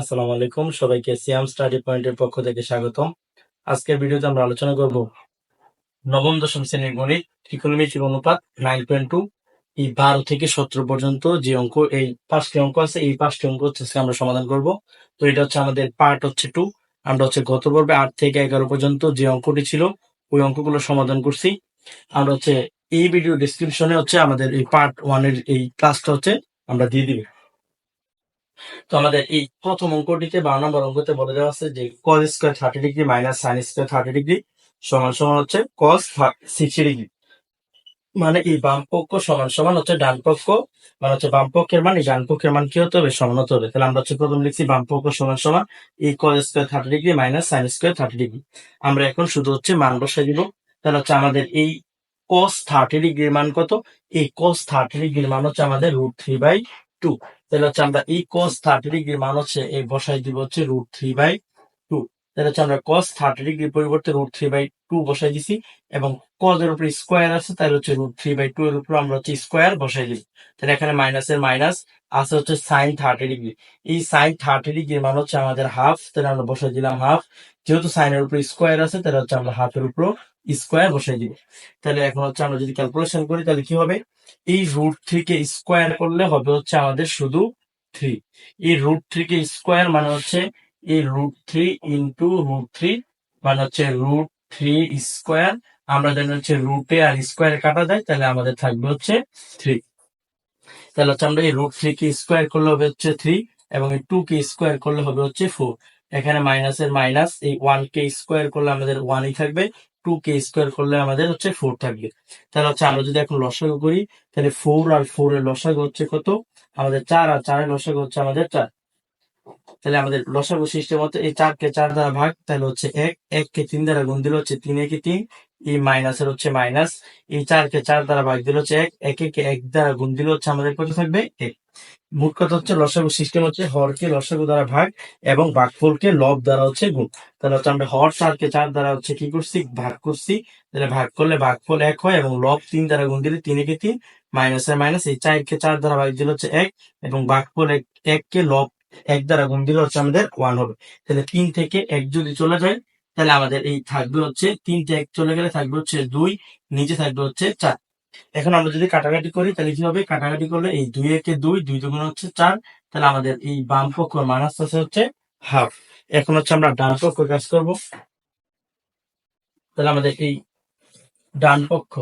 আসসালামু আলাইকুম। সবাইকে সিয়াম স্টাডি পক্ষ থেকে স্বাগতম। আজকের আমরা আলোচনা নবম, দশম শ্রেণির গণিত অনুপাত নাইন পয়েন্ট টু বারো থেকে সতেরো পর্যন্ত যে অঙ্ক, এই পাঁচটি অঙ্ক আছে, এই পাঁচটি অঙ্ক হচ্ছে আমরা সমাধান করব। তো এটা হচ্ছে আমাদের পার্ট হচ্ছে টু আমরা হচ্ছে গত পর্বে আট থেকে এগারো পর্যন্ত যে অঙ্কটি ছিল, ওই অঙ্কগুলো সমাধান করছি। আমরা হচ্ছে এই ভিডিও ডিসক্রিপশনে হচ্ছে আমাদের এই পার্ট ওয়ানের এই ক্লাসটা হচ্ছে, আমরা দিয়ে দিবি। তো আমাদের এই প্রথম অঙ্কটিতে বারো নম্বর অঙ্কতে বলে দেওয়া আছে যে cos square thirty degree minus sine square thirty degree সমান সমান হচ্ছে কস সিক্সটি ডিগ্রি মানে এই বাম পক্ষ সমান সমান হচ্ছে ডান পক্ষ মানে হচ্ছে বাম পক্ষের মান, এই ডান পক্ষের মান কি হতে হবে? সমান হতে হবে। তাহলে আমরা হচ্ছে প্রথম লিখছি বাম পক্ষ সমান সমান এই cos square thirty degree minus sine square thirty degree আমরা এখন শুধু হচ্ছে মান বসাই দিব। তাহলে হচ্ছে আমাদের এই কস থার্টি ডিগ্রির মান কত? এই কস থার্টি ডিগ্রির মান হচ্ছে আমাদের রুট থ্রি বাই টু তাহলে হচ্ছে আমরা এই কস থার্টি ডিগ্রির মান হচ্ছে এই বসাই দিব হচ্ছে রুট থ্রি বাই টু তাহলে হচ্ছে আমরা কস থার্টি ডিগ্রির পরিবর্তে রুট থ্রি বাই টু বসাই দিছি এবং কজ এর উপরে স্কোয়ার আছে, তাহলে হচ্ছে রুট থ্রি বাই টু এর উপর আমরা হচ্ছে স্কোয়ার বসাই দিই তাহলে এখানে মাইনাসের মাইনাস আছে হচ্ছে সাইন থার্টি ডিগ্রি এই সাইন থার্টি ডিগ্রির মান হচ্ছে আমাদের হাফ তাহলে আমরা বসাই দিলাম হাফ যেহেতু সাইনের উপরে স্কোয়ার আছে, তাহলে হচ্ছে আমরা হাফের উপর স্কোয়ার বসাই দিব। তাহলে এখন হচ্ছে আমরা যদি ক্যালকুলেশন করি, তাহলে কি হবে? এই রুট থ্রিকে স্কোয়ার করলে হবে হচ্ছে আমাদের শুধু থ্রি এই রুট থ্রিকে স্কোয়ার মানে হচ্ছে এই root three into root three মানে হচ্ছে রুট থ্রি স্কোয়ার আমরা জানি হচ্ছে রুটে আর স্কোয়ার কাটা যায় তাহলে আমাদের থাকবে হচ্ছে থ্রি তাহলে হচ্ছে আমরা এই রুট থ্রি কে স্কোয়ার করলে হবে হচ্ছে থ্রি এবং এই টু কে স্কোয়ার করলে হবে হচ্ছে ফোর এখানে মাইনাসের মাইনাস এই ওয়ান কে স্কোয়ার করলে আমাদের ওয়ানই থাকবে টু কে স্কোয়ার করলে আমাদের হচ্ছে ফোর থাকবে। তাহলে হচ্ছে আমরা যদি এখন লসাগু করি, তাহলে ফোর আর ফোর এর লসাগু হচ্ছে কত? আমাদের চার আর চারের লসাগু হচ্ছে আমাদের চার। তাহলে আমাদের লসাগু সিস্টেম হচ্ছে এই চারকে চার দ্বারা ভাগ, তাহলে হচ্ছে এক এক কে তিন দ্বারা গুণ দিলে হচ্ছে তিন, একে তিন। এই মাইনাসের হচ্ছে মাইনাস এই চারকে চার দ্বারা ভাগ দিলে হচ্ছে এক, একে এক দ্বারা গুণ দিলে হচ্ছে আমাদের কত থাকবে? এক। মোট কথা হচ্ছে লসাগু সিস্টেম হচ্ছে হরকে লসাগু দ্বারা ভাগ এবং ভাগফলকে লব দ্বারা হচ্ছে গুণ। তাহলে হচ্ছে আমরা হর চারকে চার দ্বারা হচ্ছে কি করছি? ভাগ করছি। তাহলে ভাগ করলে ভাগফল এক হয় এবং লব তিন দ্বারা গুণ দিলে তিন একে তিন মাইনাস মাইনাসের মাইনাস এই চারকে চার দ্বারা ভাগ দিলে হচ্ছে এক এবং ভাগফল এক, এককে লব এক দ্বারা গুণ দিলে হচ্ছে আমাদের ওয়ান হবে। তাহলে তিন থেকে এক যদি চলে যায়, তাহলে আমাদের এই থাকবে হচ্ছে তিনটে এক চলে গেলে থাকবে হচ্ছে দুই, নিচে থাকবে হচ্ছে চার। এখন আমরা যদি কাটাকাটি করি, তাহলে কি হবে? কাটাকাটি করলে এই দুই একে দুই দুই দুগুণ হচ্ছে চার। তাহলে আমাদের এই বাম পক্ষ মান আসতে হচ্ছে হাফ এখন হচ্ছে আমরা ডান পক্ষ কাজ করব। তাহলে আমাদের এই ডান পক্ষ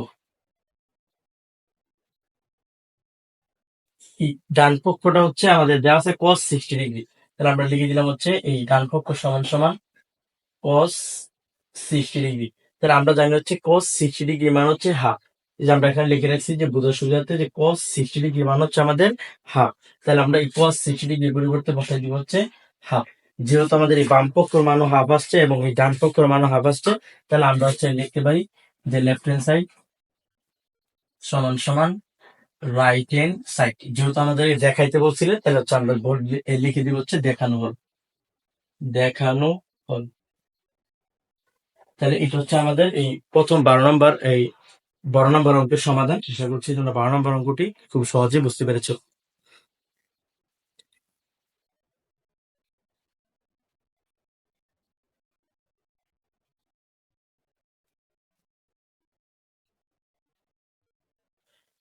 ডান পক্ষটা হচ্ছে আমাদের দেওয়া আছে cos সিক্সটি ডিগ্রি তাহলে আমরা লিখে দিলাম হচ্ছে এই ডান পক্ষ সমান সমান cos সিক্সটি ডিগ্রি তাহলে আমরা জানি হচ্ছে cos সিক্সটি ডিগ্রি মান হচ্ছে হাফ যে আমরা এখানে লিখে রাখছি যে বোঝার সুবিধার্থে যে cos সিক্সটি ডিগ্রি মান হচ্ছে আমাদের হাফ তাহলে আমরা এই cos সিক্সটি ডিগ্রি পরিবর্তে বসাই দিব হচ্ছে হাফ যেহেতু আমাদের এই বাম পক্ষের মানও হাফ আসছে এবং এই ডান পক্ষের মানও হাফ আসছে, তাহলে আমরা হচ্ছে লিখতে পারি যে লেফট হ্যান্ড সাইড সমান সমান রাইট হ্যান্ড সাইড যেহেতু আমাদের দেখাইতে বলছিলে, তাহলে হচ্ছে আমরা লিখে দিব হচ্ছে দেখানো হল। দেখানো হল। তাহলে এটা হচ্ছে আমাদের এই প্রথম বারো নম্বর এই বারো নম্বর অঙ্কের সমাধান। চেষ্টা করছি তোমরা বারো নম্বর অঙ্কটি খুব সহজে বুঝতে পেরেছ।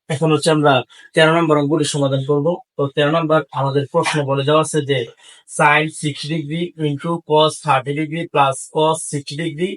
এখন হচ্ছে আমরা তেরো নম্বর অঙ্কটি সমাধান করব। তো তেরো নম্বর আমাদের প্রশ্ন বলে দেওয়া আছে যে sine sixty degree into cos thirty degree plus cos sixty degree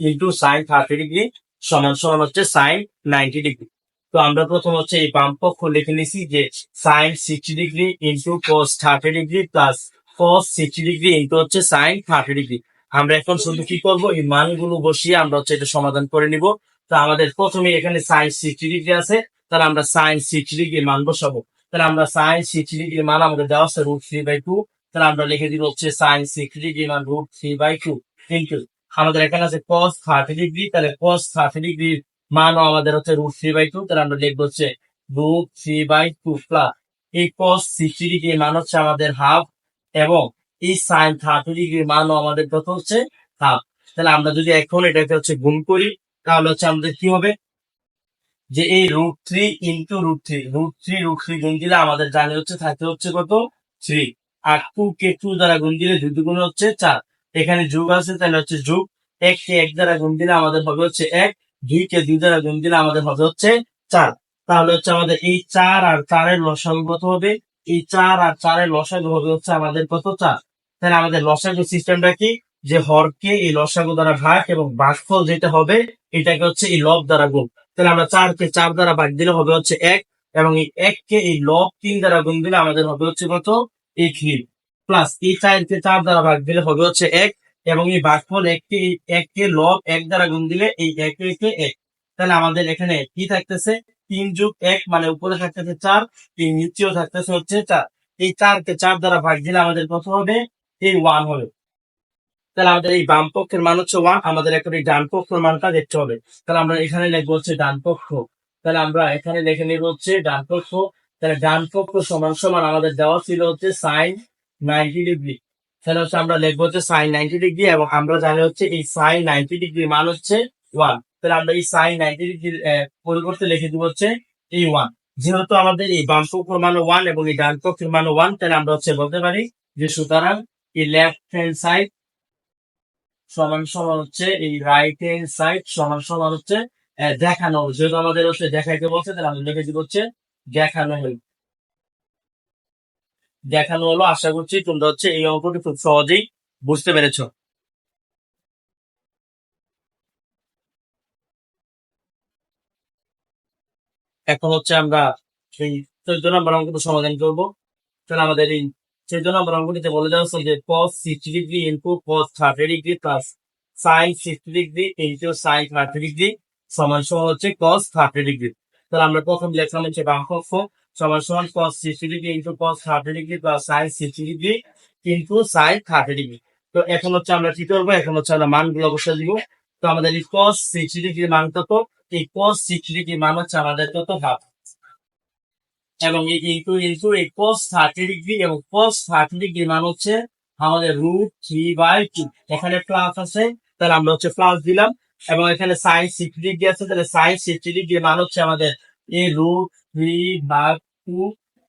into sine thirty degree সমান সমান হচ্ছে সাইন নাইনটি ডিগ্রি তো আমরা প্রথম হচ্ছে এই বাম পক্ষ লিখে নিছি যে sine sixty degree into cos thirty degree plus cos sixty degree into হচ্ছে সাইন থার্টি ডিগ্রি আমরা এখন শুধু কি করব? এই মানগুলো বসিয়ে আমরা হচ্ছে এটা সমাধান করে নিব। তো আমাদের প্রথমে এখানে সাইন সিক্সটি ডিগ্রি আছে, তাহলে আমরা সাইন সিক্সটি ডিগ্রি মান বসাবো। তাহলে আমরা সাইন সিক্সটি ডিগ্রি মান আমাদের দেওয়া আছে রুট থ্রি বাই টু তাহলে আমরা লিখে দিব হচ্ছে সাইন সিক্সটি ডিগ্রি মান root three by two into আমাদের এখানে আছে কস থার্টি ডিগ্রি তাহলে কস থার্টি ডিগ্রির মানও আমাদের হচ্ছে রুট থ্রি বাই টু তাহলে আমরা লিখব হচ্ছে root three by two plus এই কস সিক্সটি ডিগ্রির মান হচ্ছে আমাদের হাফ এবং এই সাইন থার্টি ডিগ্রির মানও আমাদের কত হচ্ছে হাফ তাহলে আমরা যদি এখন এটাকে হচ্ছে গুণ করি, তাহলে হচ্ছে আমাদের কি হবে? যে এই root three into root three root three root three গুণ দিলে আমাদের জানি হচ্ছে, থাকে হচ্ছে কত? থ্রি আর টু কে টু দ্বারা গুণ দিলে দুই দুগুণ হচ্ছে চার। এখানে যোগ আছে, তাহলে হচ্ছে যোগ। এক কে এক দ্বারা গুণ দিলে আমাদের হবে হচ্ছে এক দুই কে দুই দ্বারা গুণ দিলে আমাদের হবে হচ্ছে চার। তাহলে হচ্ছে আমাদের এই চার আর চারের লসাগু কত হবে? এই চার আর চারের লসাগু হবে হচ্ছে আমাদের কত চার? তাহলে আমাদের লসাগু সিস্টেমটা কি? যে হরকে এই লসাগু দ্বারা ভাগ এবং ভাগফল যেটা হবে, এটাকে হচ্ছে এই লব দ্বারা গুণ। তাহলে আমরা চারকে চার দ্বারা ভাগ দিলে হবে হচ্ছে এক, এবং এই এককে এই লব তিন দ্বারা গুণ দিলে আমাদের হবে হচ্ছে কত? এই থ্রি প্লাস এই চারকে চার দ্বারা ভাগ দিলে হবে হচ্ছে এক, এবং এই ভাগফল এককে এই এককে লব এক দ্বারা গুণ দিলে এই এক একে এক। তাহলে আমাদের এখানে কি থাকতেছে? তিন যুগ এক মানে উপরে থাকতেছে চার, এই নিচেও থাকতেছে হচ্ছে চার। এই চারকে চার দ্বারা ভাগ দিলে আমাদের কত হবে? এই ওয়ান হবে। তাহলে আমাদের এই বাম পক্ষের মান হচ্ছে ওয়ান, আমাদের এখন এই ডান পক্ষের মানটা দেখতে হবে। তাহলে আমরা এখানে লিখব হচ্ছে ডান পক্ষ। তাহলে আমরা এখানে লিখে নিব হচ্ছে ডান পক্ষ। তাহলে ডান পক্ষ সমান সমান আমাদের দেওয়া ছিল হচ্ছে সাইন নাইনটি ডিগ্রি তাহলে হচ্ছে আমরা লিখব হচ্ছে সাইন নাইনটি ডিগ্রি এবং আমরা জানি হচ্ছে এই সাইন নাইনটি ডিগ্রি মান হচ্ছে ওয়ান তাহলে আমরা এই সাইন নাইনটি ডিগ্রি পরিবর্তে লিখে দিব হচ্ছে এই ওয়ান যেহেতু আমাদের এই বাম পক্ষের ওয়ান এবং এই ডান পক্ষের মান ওয়ান তাহলে আমরা হচ্ছে বলতে পারি যে সুতরাং এই লেফট হ্যান্ড সাইড সমান সমান হচ্ছে এই রাইট হ্যান্ড সাইড সমান সমান হচ্ছে দেখানো। যেহেতু আমাদের হচ্ছে দেখাইতে বলছে, তাহলে আমরা লিখে দিব হচ্ছে দেখানো হল। দেখানো হলো। আশা করছি তোমরা হচ্ছে এই অঙ্কটি খুব সহজেই বুঝতে পেরেছ। এখন হচ্ছে আমরা সেই চোদ্দ নম্বর অঙ্কটা সমাধান করব। তাহলে আমাদের এই চোদ্দ নম্বর অঙ্কটিতে বলে দেওয়া হচ্ছে যে cos sixty degree into cos thirty degree plus sine sixty degree into sine thirty degree সমান সমান হচ্ছে cos থার্টি ডিগ্রি তাহলে আমরা প্রথম লিখলাম হচ্ছে বাম সমান সমান cos sixty degree into cos thirty degree plus sine sixty degree into sine thirty degree তো এখন হচ্ছে আমরা কি করব? এখন হচ্ছে আমরা মানগুলো বসে দিব। তো আমাদের এই cos সিক্সটি ডিগ্রির মান কত? এই cos সিক্সটি ডিগ্রির মান হচ্ছে আমাদের কত হাফ এবং এই ইন্টু ইন্টু এই cos থার্টি ডিগ্রি এবং cos থার্টি ডিগ্রি মান হচ্ছে আমাদের রুট থ্রি বাই টু এখানে প্লাস আছে, তাহলে আমরা হচ্ছে প্লাস দিলাম। এবং এখানে সাইন সিক্সটি ডিগ্রি আছে, তাহলে সাইন সিক্সটি ডিগ্রি মান হচ্ছে আমাদের এই রুট থ্রি বাই টু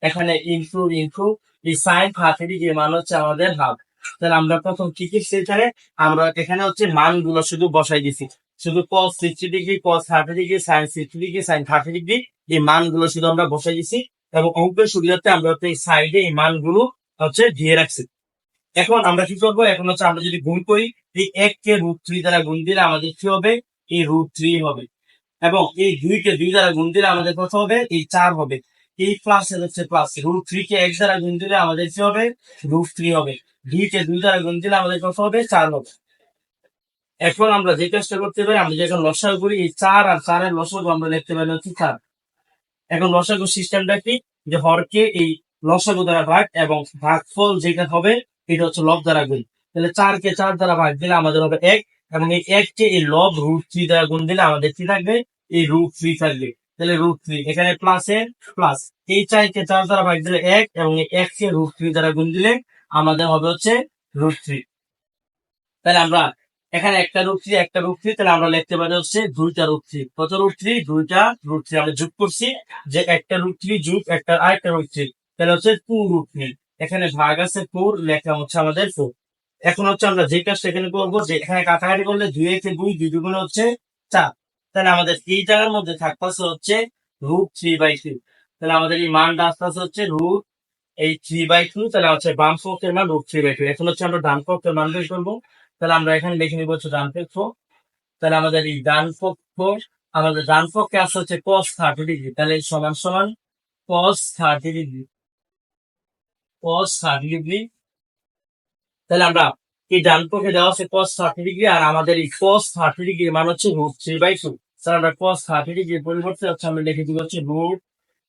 এখানে ইন্টু ইন্টু এই সাইন থার্টি ডিগ্রি মান হচ্ছে আমাদের হাফ তাহলে আমরা প্রথম কি কি সেখানে আমরা এখানে হচ্ছে মানগুলো শুধু বসাই দিছি। শুধু cos sixty degree cos thirty degree sine sixty degree sine thirty degree এই মানগুলো শুধু আমরা বসাই দিছি। এবং অঙ্কের সুবিধার্থে আমরা এই সাইডে এই মানগুলো হচ্ছে দিয়ে রাখছি। এখন আমরা কি করব? এখন হচ্ছে আমরা যদি গুণ করি, এই এক কে রুট থ্রি দ্বারা গুণ দিলে আমাদের কি হবে? এই রুট থ্রি হবে। এবং এই দুই কে দুই দ্বারা গুণ দিলে আমাদের কত হবে? এই চার হবে। এই প্লাস এর হচ্ছে প্লাস রুট থ্রি কে এক দ্বারা গুণ দিলে আমাদের কি হবে? রুট থ্রি হবে। দুই কে দুই দ্বারা গুণ দিলে আমাদের কত হবে? চার হবে। এখন আমরা যে কাজটা করতে পারি, আমরা যখন লসাগু করি, এই চার আর চারের লসাগু আমরা দেখতে পারি হচ্ছে চার। এখন লসাগু সিস্টেমটা কি? যে হরকে এই লসাগু দ্বারা ভাগ এবং ভাগফল যেটা হবে, এটা হচ্ছে লব দ্বারা গুণ। তাহলে চারকে চার দ্বারা ভাগ দিলে আমাদের হবে এক, এবং এই এককে এই লব রুট থ্রি দ্বারা গুণ দিলে আমাদের কি থাকবে? এই রুট থ্রি থাকবে। তাহলে রুট থ্রি এখানে প্লাস এর প্লাস এই চারকে চার দ্বারা ভাগ দিলে এক এবং এক এককে রুট থ্রি দ্বারা গুণ দিলে আমাদের হবে হচ্ছে রুট থ্রি তাহলে আমরা এখানে একটা রুট থ্রি একটা রুট থ্রি তাহলে আমরা লিখতে পারি হচ্ছে দুইটা রুট থ্রি কত রুট থ্রি দুইটা রুট থ্রি আমরা যোগ করছি যে একটা রুট থ্রি যুগ একটা আরেকটা রুট থ্রি তাহলে হচ্ছে টু রুট থ্রি এখানে ভাগ আছে ফোর লেখা হচ্ছে আমাদের ফোর এখন হচ্ছে আমরা যে কাজটা এখানে করব, যে এখানে কাটাকাটি করলে দুই একে দুই দুই দুগুণে হচ্ছে চার। তাহলে আমাদের এই জায়গার মধ্যে থাকতেছে হচ্ছে রুট থ্রি বাই থ্রি তাহলে আমাদের এই মানটা আসতে হচ্ছে রুট এই থ্রি বাই টু তাহলে হচ্ছে বাম পক্ষের মান রুট থ্রি বাই টু এখন হচ্ছে আমরা ডান পক্ষের মান বের করব। তাহলে আমরা এখানে লিখে নিব হচ্ছে ডান পক্ষ। তাহলে আমাদের এই ডান পক্ষ, আমাদের ডান পক্ষে আসছে হচ্ছে cos থার্টি ডিগ্রি তাহলে সমান সমান cos thirty degree cos thirty degree তাহলে আমরা এই ডান পক্ষে দেওয়া আছে cos থার্টি ডিগ্রি আর আমাদের এই cos থার্টি ডিগ্রি মান হচ্ছে রুট থ্রি বাই টু তাহলে আমরা cos থার্টি ডিগ্রির পরিবর্তে হচ্ছে আমরা লিখে দিব হচ্ছে রুট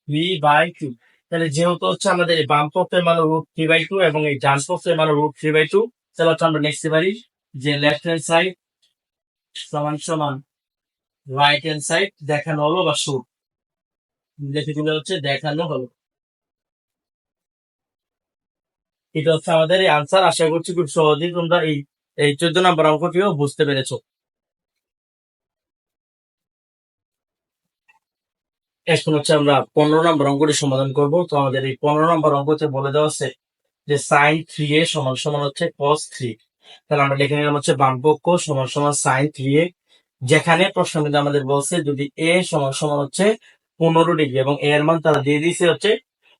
থ্রি বাই টু তাহলে যেহেতু হচ্ছে আমাদের এই বাম পক্ষের মান রুট থ্রি বাই টু এবং এই ডান পক্ষের মান রুট থ্রি বাই টু তাহলে হচ্ছে আমরা লিখতে পারি যে লেফট হ্যান্ড সাইড সমান সমান রাইট হ্যান্ড সাইড দেখানো হলো বা শুট লিখে দিলে হচ্ছে দেখানো হলো। এটা হচ্ছে আমাদের এই আনসার আশা করছি খুব সহজেই তোমরা এই এই চোদ্দ নম্বর অঙ্কটিও বুঝতে পেরেছ। এখন হচ্ছে আমরা পনেরো নম্বর অঙ্কটি সমাধান করব। তো আমাদের এই পনেরো নম্বর অঙ্কতে বলে দেওয়া আছে যে সাইন থ্রি এ সমান সমান হচ্ছে কস থ্রি তাহলে আমরা লিখে নিলাম হচ্ছে বাম পক্ষ সমান সমান সাইন থ্রি এ যেখানে প্রশ্ন কিন্তু আমাদের বলছে যদি এ সমান সমান হচ্ছে পনেরো ডিগ্রি এবং এ এর মান তারা দিয়ে দিয়েছে হচ্ছে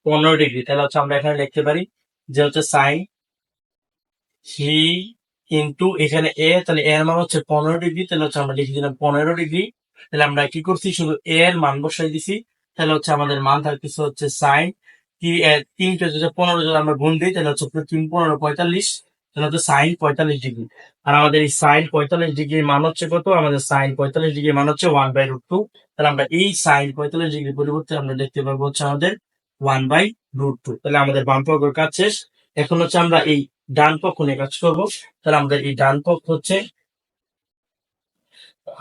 পনেরো ডিগ্রি তাহলে হচ্ছে আমরা এখানে লিখতে পারি যে হচ্ছে সাইন থ্রি ইন্টু এখানে এ তাহলে এর মান হচ্ছে পনেরো ডিগ্রি, তাহলে হচ্ছে আমরা লিখে দিলাম পনেরো ডিগ্রি। তাহলে আমরা কি করছি? শুধু এ এর মান বসাই দিছি। তাহলে হচ্ছে আমাদের মান থাকতেছে হচ্ছে সাইন তিনটে পনেরো যদি আমরা গুণ তাহলে হচ্ছে তিন পনেরো পঁয়তাল্লিশ, তাহলে হচ্ছে সাইন পঁয়তাল্লিশ ডিগ্রি। আর আমাদের এই সাইন পঁয়তাল্লিশ ডিগ্রির মান হচ্ছে কত? আমাদের সাইন পঁয়তাল্লিশ ডিগ্রির মান হচ্ছে ওয়ান বাই রুট তাহলে আমরা এই সাইন পঁয়তাল্লিশ ডিগ্রি পরিবর্তে আমরা দেখতে পারব হচ্ছে আমাদের ওয়ান বাই রুট টু তাহলে আমাদের বাম পক্ষের কাজ শেষ। এখন হচ্ছে আমরা এই ডান পক্ষ নিয়ে কাজ করব। তাহলে আমাদের এই ডান পক্ষ হচ্ছে,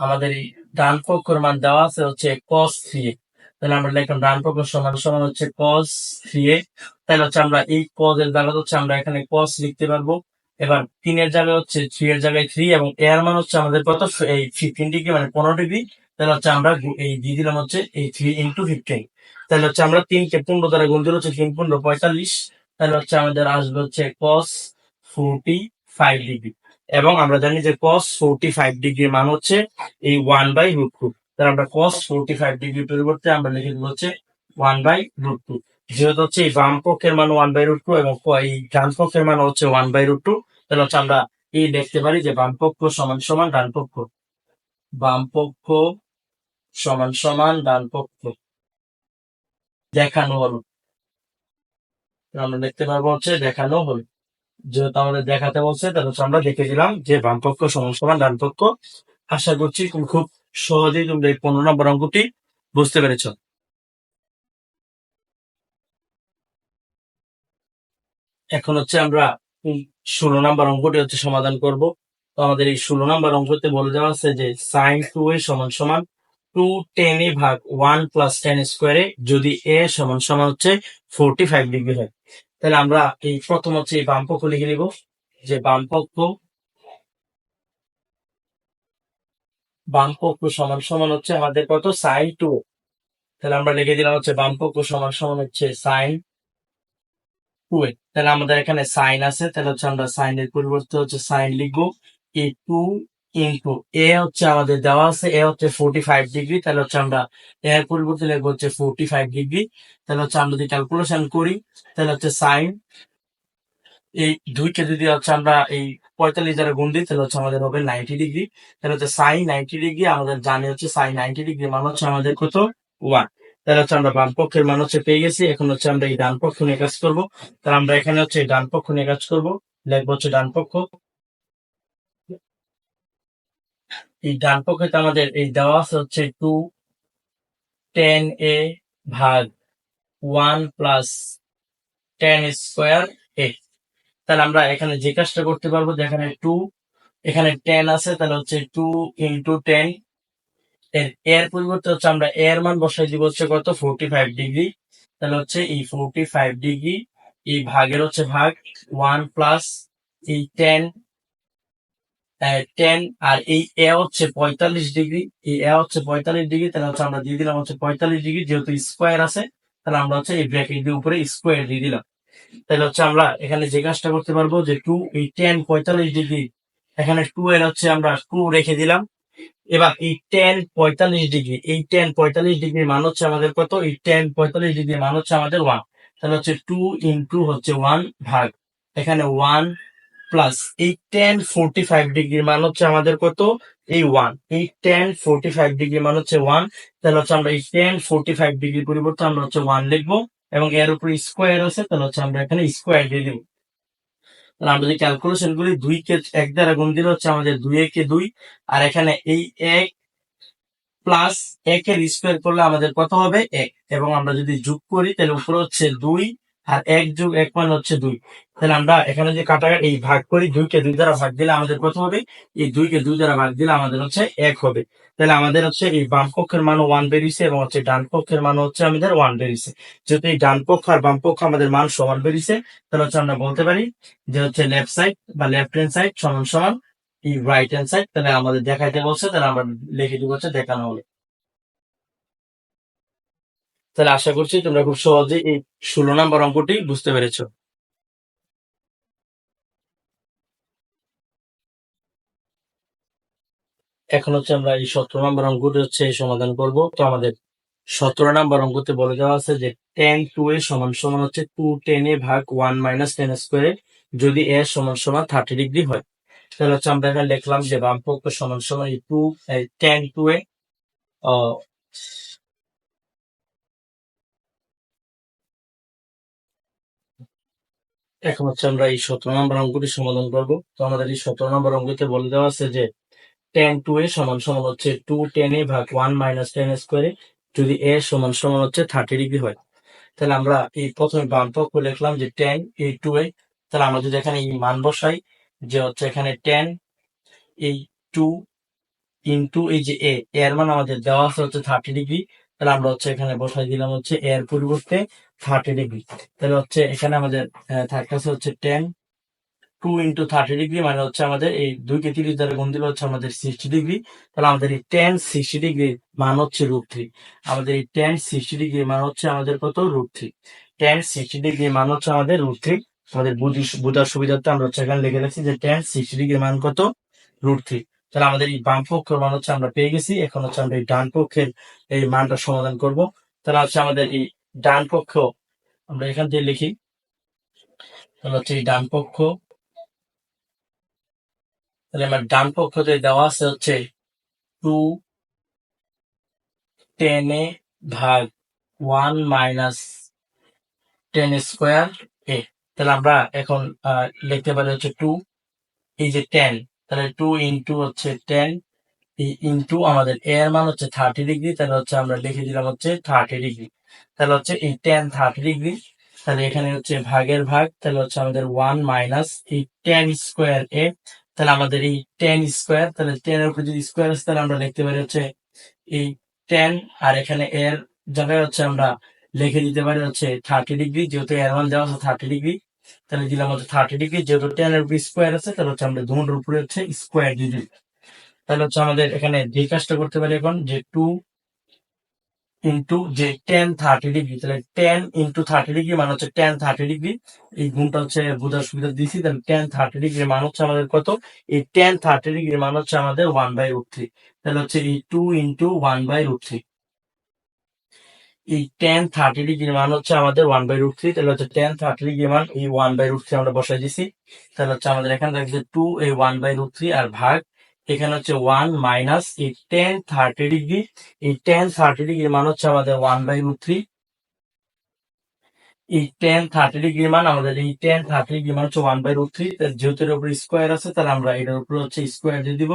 আমাদের এই ডান পক্ষের মান দেওয়া আছে হচ্ছে cos থ্রি তাহলে আমরা লিখলাম ডান পক্ষ সমান সমান হচ্ছে cos থ্রি এ তাহলে হচ্ছে আমরা এই cos এর জায়গায় হচ্ছে আমরা এখানে কস লিখতে পারব। এবার তিনের জায়গায় হচ্ছে থ্রি এর জায়গায় থ্রি এবং এর মান হচ্ছে আমাদের কত? এই ফিফটিন ডিগ্রি মানে পনেরো ডিগ্রি তাহলে হচ্ছে আমরা এই দিয়ে দিলাম হচ্ছে এই থ্রি ইন্টু ফিফটিন তাহলে হচ্ছে আমরা তিনকে পনেরো দ্বারা গুণ দিলে হচ্ছে তিন পনেরো পঁয়তাল্লিশ। তাহলে হচ্ছে আমাদের আসবে হচ্ছে কস ফোরটি ফাইভ ডিগ্রি এবং আমরা জানি যে কস ফোরটি ফাইভ ডিগ্রি মান হচ্ছে এই ওয়ান বাই রুট টু তাহলে আমরা কস ফোরটি ফাইভ ডিগ্রি পরিবর্তে আমরা লিখে দেবো হচ্ছে ওয়ান বাই রুট টু যেহেতু হচ্ছে এই বাম পক্ষের মান ওয়ান বাই রুট টু এবং এই ডান পক্ষের মান হচ্ছে ওয়ান বাই রুট টু তাহলে হচ্ছে আমরা এই দেখতে পারি যে বাম পক্ষ সমান সমান ডান পক্ষ। বাম পক্ষ সমান সমান ডান পক্ষ। দেখানো হলো। আমরা দেখতে পারব হচ্ছে দেখানো হলো। যেহেতু আমাদের দেখাতে বলছে, তাহলে আমরা দেখে দিলাম যে বাম পক্ষ সমান সমান ডান পক্ষ আশা করছি তুমি খুব সহজেই তোমরা এই পনেরো নম্বর অঙ্কটি বুঝতে পেরেছ। এখন হচ্ছে আমরা ষোলো নম্বর অঙ্কটি হচ্ছে সমাধান করব। তো আমাদের এই ষোলো নম্বর অঙ্কতে বলে দেওয়া আছে যে সাইন টু এ সমান সমান টু টেন এ ভাগ ওয়ান প্লাস টেন স্কোয়ারে যদি এ সমান সমান হচ্ছে ফোরটি ফাইভ ডিগ্রি হয়। তাহলে আমরা এই প্রথম হচ্ছে এই বাম পক্ষ লিখে নিব। যে বাম পক্ষ বাম পক্ষ সমান সমান হচ্ছে আমাদের কত? সাইন টু তাহলে আমরা লিখে দিলাম হচ্ছে বাম পক্ষ সমান সমান হচ্ছে সাইন টু এ। তাহলে আমাদের এখানে সাইন আছে। তাহলে হচ্ছে আমরা সাইনের পরিবর্তে হচ্ছে সাইন লিখব। এই টু ইন্টু এ হচ্ছে আমাদের দেওয়া আছে এ হচ্ছে ফোর্টি ফাইভ ডিগ্রি তাহলে হচ্ছে আমরা এর পরিবর্তে লিখব হচ্ছে ফোর্টি ফাইভ ডিগ্রি তাহলে হচ্ছে আমরা যদি ক্যালকুলেশন করি, তাহলে হচ্ছে সাইন এই দুইকে যদি হচ্ছে আমরা এই পঁয়তাল্লিশ দ্বারা গুণ দিই, তাহলে হচ্ছে আমাদের হবে নাইনটি ডিগ্রি তাহলে হচ্ছে সাইন নাইনটি ডিগ্রি আমাদের জানি হচ্ছে সাইন নাইনটি ডিগ্রি মান হচ্ছে আমাদের কত? ওয়ান তাহলে হচ্ছে আমরা বাম পক্ষের মান হচ্ছে পেয়ে গেছি, এখন হচ্ছে আমরা এই ডান পক্ষ নিয়ে কাজ করব, তাহলে আমরা এখানে হচ্ছে ডান পক্ষ নিয়ে কাজ করব, লিখব হচ্ছে ডান পক্ষ এই ডান পক্ষে তো আমাদের এই দেওয়া আছে হচ্ছে টু টেন এ ভাগ one plus tan square A তাহলে আমরা এখানে যে কাজটা করতে পারব, যে এখানে টু এখানে টেন আছে, তাহলে হচ্ছে টু ইন্টু টেন এর এর পরিবর্তে হচ্ছে আমরা এর মান বসাই দিব হচ্ছে কত? ফোরটি ফাইভ ডিগ্রি তাহলে হচ্ছে এই ফোরটি ফাইভ ডিগ্রি এই ভাগের হচ্ছে ভাগ ওয়ান প্লাস এই টেন টেন আর এই এ হচ্ছে পঁয়তাল্লিশ ডিগ্রি, এই এ হচ্ছে পঁয়তাল্লিশ ডিগ্রি, তাহলে হচ্ছে আমরা দিয়ে দিলাম হচ্ছে পঁয়তাল্লিশ ডিগ্রি, যেহেতু স্কোয়ার আছে, তাহলে আমরা হচ্ছে এই ব্র্যাকেট দিয়ে উপরে স্কোয়ার দিয়ে দিলাম। তাহলে হচ্ছে আমরা এখানে যে কাজটা করতে পারব, যে টু এই টেন পঁয়তাল্লিশ ডিগ্রি, এখানে টু এর হচ্ছে আমরা টু রেখে দিলাম। এবার এই টেন পঁয়তাল্লিশ ডিগ্রি, এই টেন পঁয়তাল্লিশ ডিগ্রি মান হচ্ছে আমাদের কত? এই টেন পঁয়তাল্লিশ ডিগ্রি মান হচ্ছে আমাদের ওয়ান তাহলে হচ্ছে টু ইন্টু হচ্ছে ওয়ান ভাগ, এখানে ওয়ান প্লাস এই টেন ফোরটি ফাইভ ডিগ্রির মান হচ্ছে আমাদের কত? এই ওয়ান এই টেন ফোরটি ফাইভ ডিগ্রির মান হচ্ছে ওয়ান তাহলে হচ্ছে আমরা এই টেন ফোরটি ফাইভ ডিগ্রির পরিবর্তে আমরা হচ্ছে ওয়ান লিখব এবং এর উপরে স্কোয়ার আছে, তাহলে হচ্ছে আমরা এখানে স্কোয়ার দিয়ে দিব। আমরা যদি ক্যালকুলেশন করি, দুই কে এক দ্বারা গুণ দিলে হচ্ছে আমাদের দুই একে দুই। আর এখানে এই এক প্লাস একের স্কোয়ার করলে আমাদের কত হবে? এক। এবং আমরা যদি যোগ করি, তাহলে উপরে হচ্ছে দুই আর এক যোগ এক মানে হচ্ছে দুই। তাহলে আমরা এখানে যে কাটা এই ভাগ করি, দুইকে দুই দ্বারা ভাগ দিলে আমাদের কত হবে? এই দুইকে দুই দ্বারা ভাগ দিলে আমাদের হচ্ছে এক হবে। তাহলে আমাদের হচ্ছে এই বাম পক্ষের মান ওয়ান বেরিয়েছে এবং হচ্ছে ডান পক্ষের মান হচ্ছে আমাদের ওয়ান বেরিয়েছে। যেহেতু এই ডান পক্ষ আর বাম পক্ষ আমাদের মান সমান বেরিয়েছে, তাহলে হচ্ছে আমরা বলতে পারি যে হচ্ছে লেফট সাইড বা লেফট হ্যান্ড সাইড সমান সমান এই রাইট হ্যান্ড সাইড তাহলে আমাদের দেখাইতে বলছে, তাহলে আমরা লিখে দিব হচ্ছে দেখানো হলো। তাহলে আশা করছি তোমরা খুব সহজে এই ষোলো নাম্বার অঙ্কটি বুঝতে পেরেছ। এখন হচ্ছে আমরা এই সতেরো নম্বর অঙ্কটি হচ্ছে সমাধান করব। তো আমাদের সতেরো নম্বর অঙ্কতে বলে দেওয়া আছে যে টেন টু এ সমান সমান হচ্ছে টু টেন এ ভাগ ওয়ান মাইনাস টেন স্কোয়ারে যদি এ সমান সমান থার্টি ডিগ্রি হয়। তাহলে হচ্ছে আমরা এখানে লিখলাম যে বামপক্ষ সমান সমান এই টু টেন টু এ এখন হচ্ছে আমরা এই সতেরো নম্বর অঙ্কটি সমাধান করব। তো আমাদের এই সতেরো নম্বর অঙ্কতে বলে দেওয়া আছে যে টেন টু এ সমান সমান হচ্ছে টু টেন এ ভাগ ওয়ান মাইনাস টেন স্কোয়ারে যদি এ সমান সমান হচ্ছে থার্টি ডিগ্রি হয়। তাহলে আমরা এই প্রথমে বাম পক্ষ লিখলাম যে টেন এই টু এ, তাহলে আমরা যদি এখানে এই মান বসাই যে হচ্ছে এখানে টেন এই টু ইন্টু এই যে এ এর মান আমাদের দেওয়া আছে হচ্ছে থার্টি ডিগ্রি তাহলে আমরা হচ্ছে এখানে বসাই দিলাম হচ্ছে এর পরিবর্তে থার্টি ডিগ্রি তাহলে হচ্ছে এখানে আমাদের থাকতেছে হচ্ছে tan two into thirty degree মানে হচ্ছে আমাদের এই দুইকে তিরিশ দ্বারা গুণ দিলে হচ্ছে আমাদের সিক্সটি ডিগ্রি তাহলে আমাদের এই টেন সিক্সটি ডিগ্রি মান হচ্ছে রুট থ্রি আমাদের এই টেন সিক্সটি ডিগ্রি মান হচ্ছে আমাদের কত? Root three tan sixty degree মান হচ্ছে আমাদের রুট থ্রি আমাদের বুঝি, বুঝার সুবিধার্থে আমরা হচ্ছে এখানে লিখে রাখছি যে টেন সিক্সটি ডিগ্রি মান কত? রুট থ্রি তাহলে আমাদের এই বাম পক্ষের মান হচ্ছে আমরা পেয়ে গেছি। এখন হচ্ছে আমরা এই ডান পক্ষের এই মানটা সমাধান করব। তাহলে হচ্ছে আমাদের এই ডান পক্ষ, আমরা এখান থেকে লিখি। তাহলে হচ্ছে ডান পক্ষ, তাহলে আমার ডান পক্ষতে দেওয়া আছে হচ্ছে টু টেন ভাগ one minus tan square A. তাহলে আমরা এখন লিখতে পারি হচ্ছে টু, এই যে টেন, তাহলে টু ইন্টু হচ্ছে টেন ইন্টু আমাদের এর মান হচ্ছে থার্টি ডিগ্রি, তাহলে হচ্ছে আমরা লিখে দিলাম হচ্ছে থার্টি ডিগ্রি। তাহলে হচ্ছে এই টেন থার্টি ডিগ্রি তাহলে এখানে হচ্ছে ভাগের ভাগ, তাহলে হচ্ছে আমাদের ওয়ান মাইনাস এই টেন স্কোয়ার এ তাহলে আমাদের এই টেন স্কোয়ার তাহলে টেন এর উপরে যদি স্কোয়ার আছে, তাহলে আমরা লিখতে পারি হচ্ছে এই টেন আর এখানে এর জায়গায় হচ্ছে আমরা লিখে দিতে পারি হচ্ছে থার্টি ডিগ্রি যেহেতু এর ওয়ান দেওয়া আছে থার্টি ডিগ্রি তাহলে দিলাম হচ্ছে থার্টি ডিগ্রি যেহেতু টেন এর উপরে স্কোয়ার আছে, তাহলে হচ্ছে আমরা দুটোর উপরে হচ্ছে স্কোয়ার দিই তাহলে হচ্ছে আমাদের এখানে যে কাজটা করতে পারি এখন, যে টু ইন্টু যে টেন থার্টি ডিগ্রি তাহলে টেন ইন্টু থার্টি ডিগ্রি মানে হচ্ছে টেন থার্টি ডিগ্রি এই গুণটা হচ্ছে বোঝার সুবিধা দিয়েছি তাহলে টেন থার্টি ডিগ্রি মান হচ্ছে আমাদের কত? এই টেন থার্টি ডিগ্রি মান হচ্ছে আমাদের ওয়ান বাই রুট থ্রি তাহলে হচ্ছে এই two into one by root three এই টেন থার্টি ডিগ্রি মান হচ্ছে আমাদের ওয়ান বাই রুট থ্রি তাহলে হচ্ছে টেন থার্টি ডিগ্রি মান এই ওয়ান বাই রুট থ্রি আমরা বসাই দিছি, তাহলে হচ্ছে আমাদের এখানে থাকছে টু এই ওয়ান বাই রুট থ্রি আর ভাগ এখানে হচ্ছে ওয়ান মাইনাস এই টেন থার্টি ডিগ্রি এই টেন থার্টি ডিগ্রি মান হচ্ছে আমাদের ওয়ান বাই রুট থ্রি এই টেন থার্টি ডিগ্রি মান আমাদের এই টেন থার্টি ডিগ্রি মান হচ্ছে ওয়ান বাই রুট থ্রি যেহেতু এর উপরে স্কোয়ার আছে, তাহলে আমরা এটার উপরে হচ্ছে স্কোয়ার দিয়ে দিব।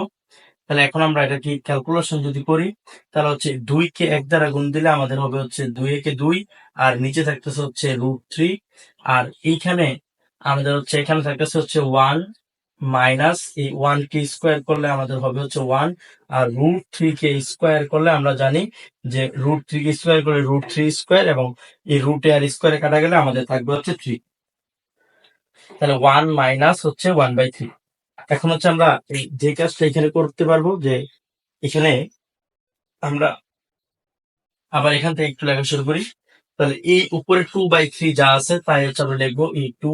তাহলে এখন আমরা এটা কি ক্যালকুলেশন যদি করি, তাহলে হচ্ছে দুই কে এক দ্বারা গুণ দিলে আমাদের হবে হচ্ছে দুই একে দুই, আর নিচে থাকতেছে হচ্ছে রুট থ্রি আর এইখানে আমাদের হচ্ছে এখানে থাকতেছে হচ্ছে ওয়ান মাইনাস এই ওয়ান কে স্কোয়ার করলে আমাদের হবে হচ্ছে ওয়ান, আর রুট থ্রি কে স্কোয়ার করলে আমরা জানি যে রুট থ্রি কে স্কোয়ার করে রুট থ্রি স্কোয়ার এবং এই রুটে আর স্কোয়ারে কাটা গেলে আমাদের থাকবে হচ্ছে থ্রি। তাহলে ওয়ান মাইনাস হচ্ছে ওয়ান বাই থ্রি। এখন হচ্ছে আমরা যে কাজটা এখানে করতে পারব যে এখানে আমরা আবার এখান থেকে একটু লেখা শুরু করি। তাহলে এই উপরে টু বাই থ্রি যা আছে তাই হচ্ছে আমরা লিখব এই টু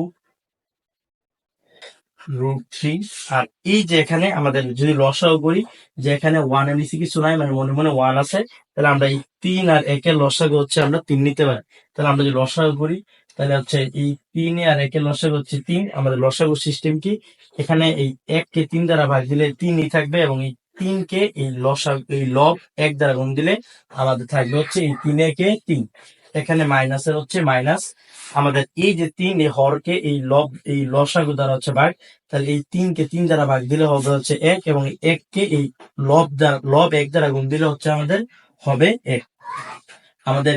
রুট থ্রি আর এই যে এখানে আমাদের যদি লসাও করি, যে এখানে ওয়ানের নিচে কিছু নাই মানে মনে মনে ওয়ান আছে, তাহলে আমরা এই তিন আর একের লসাগু হচ্ছে আমরা তিন নিতে পারি। তাহলে আমরা যদি লসাগু করি, তাহলে হচ্ছে এই তিন আর একের লসাগু হচ্ছে তিন। আমাদের লসাগু সিস্টেম কি? এখানে এই এককে তিন দ্বারা ভাগ দিলে তিনই থাকবে এবং এই তিনকে এই লসা এই লব এক দ্বারা গুণ দিলে আমাদের থাকবে হচ্ছে এই তিনে কে তিন। এখানে মাইনাসের হচ্ছে মাইনাস আমাদের এই যে তিন, এই হরকে, এই লব, এই লসাগু দ্বারা হচ্ছে ভাগ, তাহলে এই তিনকে তিন দ্বারা ভাগ দিলে হবে হচ্ছে এক, এবং এক এককে এই লব দ্বারা, লব এক দ্বারা গুণ দিলে হচ্ছে আমাদের হবে এক। আমাদের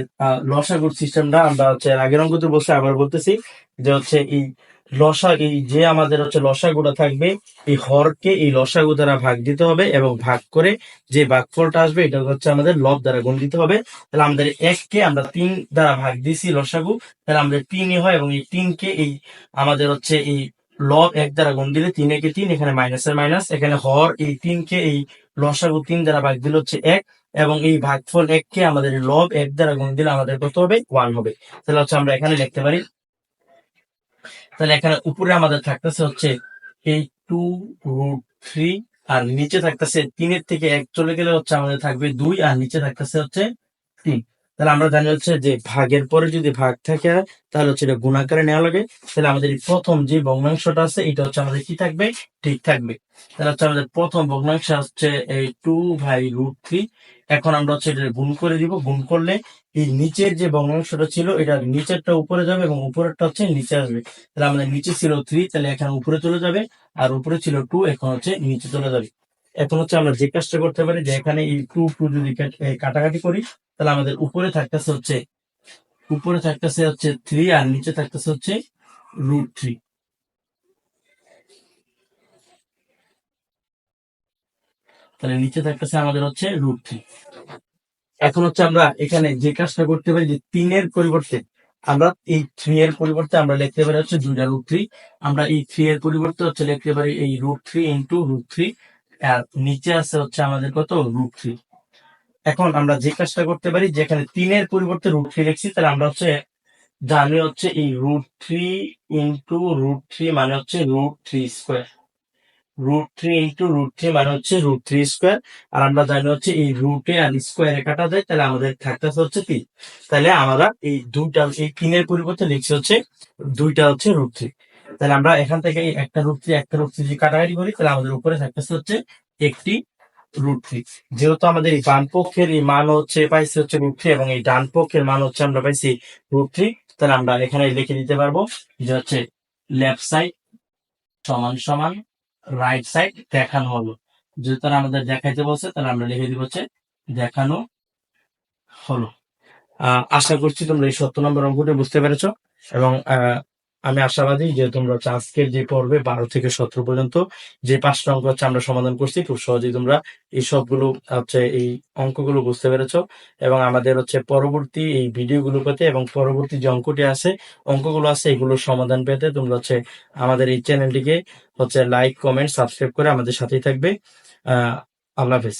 লসাগুর সিস্টেমটা আমরা হচ্ছে আগের অঙ্কতে বলছি, আবার বলতেছি যে হচ্ছে এই লসা, এই যে আমাদের হচ্ছে লসাগুটা থাকবে, এই হরকে এই লসাগু দ্বারা ভাগ দিতে হবে এবং ভাগ করে যে ভাগফলটা আসবে, এটা হচ্ছে আমাদের লব দ্বারা গুণ দিতে হবে। তাহলে আমাদের এককে আমরা তিন দ্বারা ভাগ দিছি লসাগু, তাহলে আমাদের তিনই হয় এবং এই তিনকে এই আমাদের হচ্ছে এই লব এক দ্বারা গুণ দিলে তিন একে তিন, এখানে মাইনাসের মাইনাস এখানে হর এই তিনকে এই লসাগু তিন দ্বারা ভাগ দিলে হচ্ছে এক, এবং এই ভাগফল এককে আমাদের লব এক দ্বারা গুণ দিলে আমাদের কত হবে? ওয়ান হবে। তাহলে হচ্ছে আমরা এখানে লিখতে পারি তাহলে এখানে উপরে আমাদের থাকতেছে হচ্ছে এই টু রুট থ্রি আর নিচে থাকতেছে তিনের থেকে এক চলে গেলে হচ্ছে আমাদের থাকবে দুই, আর নিচে থাকতেছে হচ্ছে তিন। তাহলে আমরা জানি হচ্ছে যে ভাগের পরে যদি ভাগ থাকে, তাহলে হচ্ছে এটা গুণাকারে নেওয়া লাগে। তাহলে আমাদের প্রথম যে ভগ্নাংশটা আছে, এটা হচ্ছে আমাদের কি থাকবে? ঠিক থাকবে। তাহলে হচ্ছে আমাদের প্রথম ভগ্নাংশ হচ্ছে এই টু বাই রুট থ্রি এখন আমরা হচ্ছে এটা গুণ করে দিব, গুণ করলে এই নিচের যে ভগ্নাংশটা ছিল, এটা নিচেরটা উপরে যাবে এবং উপরেরটা হচ্ছে নিচে আসবে। তাহলে আমাদের নিচে ছিল থ্রি তাহলে এখানে উপরে চলে যাবে, আর উপরে ছিল টু এখন হচ্ছে নিচে চলে যাবে। এখন হচ্ছে আমরা যে কাজটা করতে পারি, যে এখানে এই টু টু যদি কাট- কাটাকাটি করি, তাহলে আমাদের উপরে থাকতেছে হচ্ছে, উপরে থাকতেছে হচ্ছে থ্রি আর নিচে থাকতেছে হচ্ছে রুট থ্রি তাহলে নিচে থাকতেছে আমাদের হচ্ছে রুট থ্রি এখন হচ্ছে আমরা এখানে যে কাজটা করতে পারি যে তিনের পরিবর্তে আমরা এই থ্রি এর পরিবর্তে আমরা লিখতে পারি হচ্ছে দুইটা রুট থ্রি আমরা এই থ্রি এর পরিবর্তে হচ্ছে লিখতে পারি এই root three into root three আর নিচে আছে হচ্ছে আমাদের কত? রুট থ্রি এখন আমরা যে কাজটা করতে পারি, যেখানে তিনের পরিবর্তে রুট থ্রি লিখছি, তাহলে আমরা হচ্ছে জানি হচ্ছে এই root three into root three মানে হচ্ছে root three square root three into root three মানে হচ্ছে রুট থ্রি স্কোয়ার আর আমরা জানি হচ্ছে এই রুটে আর স্কোয়ারে কাটা যায় তাহলে আমাদের থাকতেছে হচ্ছে তিন। তাহলে আমরা এই দুইটা, এই তিনের পরিবর্তে লিখছি হচ্ছে দুইটা হচ্ছে রুট থ্রি তাহলে আমরা এখান থেকে একটা রুট থ্রি একটা রুট থ্রি যদি কাটাকাটি করি, তাহলে আমাদের উপরে থাকতেছে হচ্ছে একটি রুট থ্রি যেহেতু আমাদের এই বাম পক্ষের এই মান হচ্ছে পাইছি হচ্ছে রুট থ্রি এবং এই ডান পক্ষের মান হচ্ছে আমরা পাইছি রুট থ্রি তাহলে আমরা এখানে লিখে দিতে পারব, যে হচ্ছে লেফট সাইড সমান সমান রাইট সাইড দেখানো হলো। যদি তারা আমাদের দেখাইতে বলছে, তাহলে আমরা লিখে দিব হচ্ছে দেখানো হলো। আশা করছি তোমরা এই সত্য নম্বর অঙ্কটি বুঝতে পেরেছ এবং আমি আশাবাদী যে তোমরা হচ্ছে আজকের যে পর্বে বারো থেকে সতেরো পর্যন্ত যে পাঁচটা অঙ্ক হচ্ছে আমরা সমাধান করছি, খুব সহজেই তোমরা এই সবগুলো হচ্ছে এই অঙ্কগুলো বুঝতে পেরেছ। এবং আমাদের হচ্ছে পরবর্তী এই ভিডিওগুলো পেতে এবং পরবর্তী যে অঙ্কটি আছে, অঙ্কগুলো আছে, এগুলোর সমাধান পেতে তোমরা হচ্ছে আমাদের এই চ্যানেলটিকে হচ্ছে লাইক, কমেন্ট, সাবস্ক্রাইব করে আমাদের সাথেই থাকবে। আহ, আল্লাহ হাফেজ।